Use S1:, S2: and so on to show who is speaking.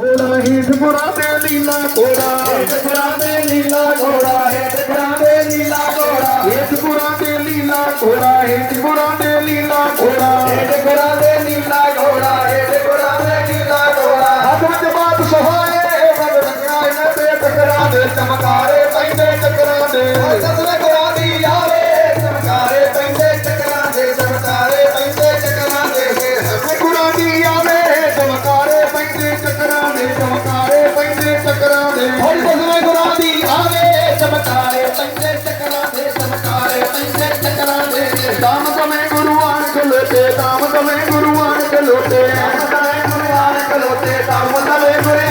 S1: ਘੋੜਾ ਹੀਠ ਪੁਰਾ ਤੇ ਨੀਲਾ ਘੋੜਾ
S2: ਹੇਠ ਪੁਰਾ ਦੇ ਨੀਲਾ ਘੋੜਾ ਹੇਠ ਪੁਰਾ ਦੇ ਨੀਲਾ ਘੋੜਾ
S1: ਹੀਠ ਪੁਰਾ ਤੇ ਨੀਲਾ ਘੋੜਾ ਹੀਠ ਪੁਰਾ ਤੇ ਨੀਲਾ ਘੋੜਾ
S2: ਹੇਠ ਪੁਰਾ ਦੇ ਨੀਲਾ ਘੋੜਾ ਹੇਠ ਪੁਰਾ ਦੇ ਨੀਲਾ ਘੋੜਾ
S1: ਹੱਥ ਵਿੱਚ ਬਾਤ ਸਹਾਏ ਰੰਗਾਂ ਇਹਨਾਂ ਦੇ ਟਕਰਾ ਦੇ ਚਮਕਾਰੇ ਪੈਂਦੇ ਟਕਰਾ ਦੇ।
S2: ਦੀ
S1: ਟਕਰਾ ਦੇ
S2: ਹੁਣ ਸਤਵੇਂ ਘੋੜਾ ਦੀ ਆਵੇ ਚਮਕਾਰੇ ਪੈਂਦੇ ਚੱਕਰਾਂ ਦੇ ਚਮਕਾਰੇ ਪੈਂਦੇ ਚੱਕਰਾਂ ਦੇ
S1: ਦਾਮ ਤਵੇਂ ਗੁਰੂਆਂ ਖਲੋਤੇ ਦਾਮ ਤਵੇਂ ਗੁਰੂਆਂ ਖਲੋਤੇ
S2: ਤਵੇਂ ਗੁਰੂਆਂ ਖਲੋਤੇ ਦਮ ਤਵੇਂ ਗੁਰਿਆ